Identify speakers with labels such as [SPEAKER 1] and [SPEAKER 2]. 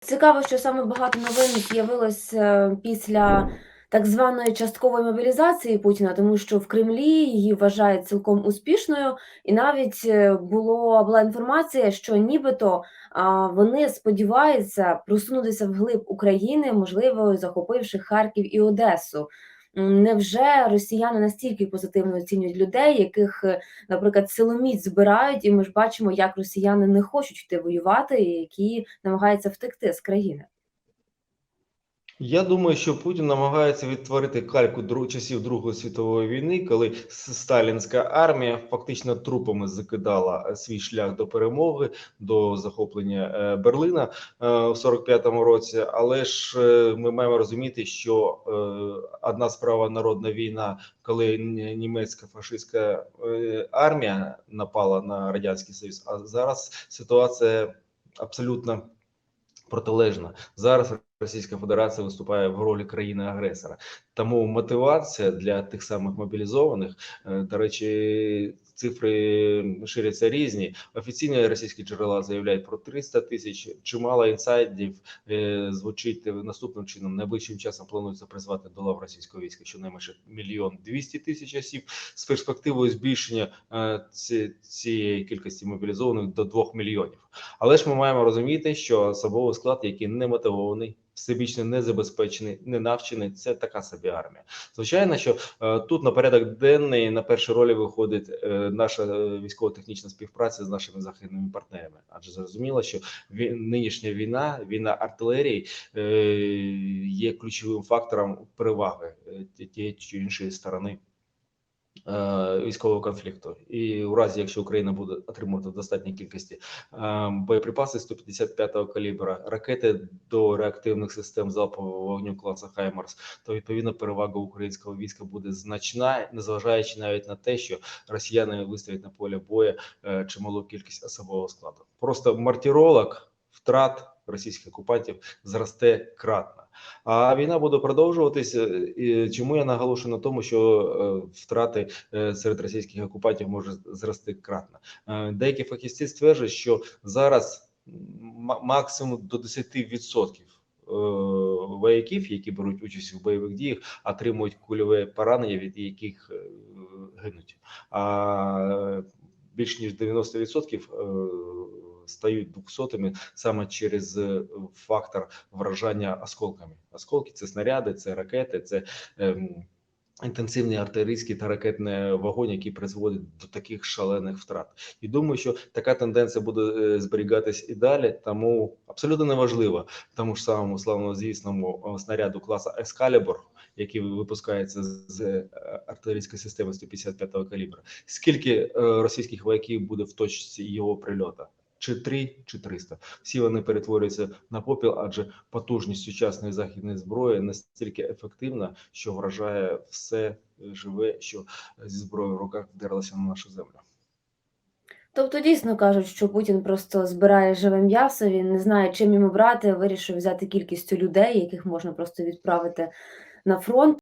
[SPEAKER 1] Цікаво, що саме багато новин з'явилось е, після так званої часткової мобілізації Путіна, тому що в Кремлі її вважають цілком успішною, і навіть е, було була інформація, що нібито вони сподіваються просунутися вглиб України, можливо, захопивши Харків і Одесу. Невже росіяни настільки позитивно оцінюють людей, яких, е, наприклад, силоміць збирають, і ми ж бачимо, як росіяни не хочуть йти воювати, і які намагаються втекти з країни?
[SPEAKER 2] Я думаю, що Путін намагається відтворити кальку часів Другої світової війни, коли сталінська армія фактично трупами закидала е, свій шлях до перемоги, до захоплення е, Берлина е, в 45-му році. Але ж ми маємо розуміти, що одна справа народна війна, коли німецька фашистська армія напала на радянський союз. А зараз ситуація абсолютно протилежна. Зараз Російська Федерація виступає в ролі країни-агресора. Тому мотивація для тих самих мобілізованих, е, до речі, цифри ширяться різні. Офіційні російські джерела заявляють про 300 тисяч. Чимало інсайдів е, звучить наступним чином. Найближчим часом планується призвати до лав російського війська щонайменше мільйон двісті тисяч осіб з перспективою збільшення е, цієї кількості мобілізованих до 2 мільйонів. Але ж ми маємо розуміти, що особовий склад, який не мотивований, всебічно не навчений, це така собі армія. Звичайно, що е, тут на порядок денний на першій ролі виходить е, наша е, військово-технічна співпраця з нашими західними партнерами. Адже зрозуміло, що нинішня війна, війна артилерії, є ключовим фактором переваги тієї чи іншої сторони військового конфлікту. І у разі, якщо Україна буде отримувати в достатній кількості е, боєприпаси 155-го калібра, ракети до реактивних систем залпового вогню класу Хаймарс, то відповідно перевага українського війська буде значна, незважаючи навіть на те, що росіяни виставлять на поле бою е, чималу кількість особового складу. Просто мартіролог втрат російських окупантів зросте кратно. А війна буде продовжуватися. І чому я наголошую на тому, що е, втрати е, серед російських окупантів може зрости кратно? Е, Деякі фахівці стверджують, що зараз максимум до 10% е, вояків, які беруть участь в бойових діях, отримують кульове поранення, від яких е, гинуть. А більш ніж 90% е, стають двохсотими саме через е, фактор вражання осколками. Осколки це снаряди, це ракети, це ем, інтенсивний артилерійський та ракетний вогонь, який призводить до таких шалених втрат. І думаю, що така тенденція буде е, зберігатись і далі. Тому абсолютно неважливо тому ж самому славнозвісному е, снаряду класу Ескалібур, який випускається з артилерійської системи 155-го калібра. Скільки російських вояків буде в точці його прильоту? Чи 3, чи 300. Всі вони перетворюються на попіл, адже потужність сучасної західної зброї настільки ефективна, що вражає все е, живе, що зі зброєю в руках вдерлося на нашу землю.
[SPEAKER 1] Тобто дійсно кажуть, що Путін просто збирає живе м'ясо, він не знає, чим йому брати, вирішив взяти кількістю людей, яких можна просто відправити на фронт.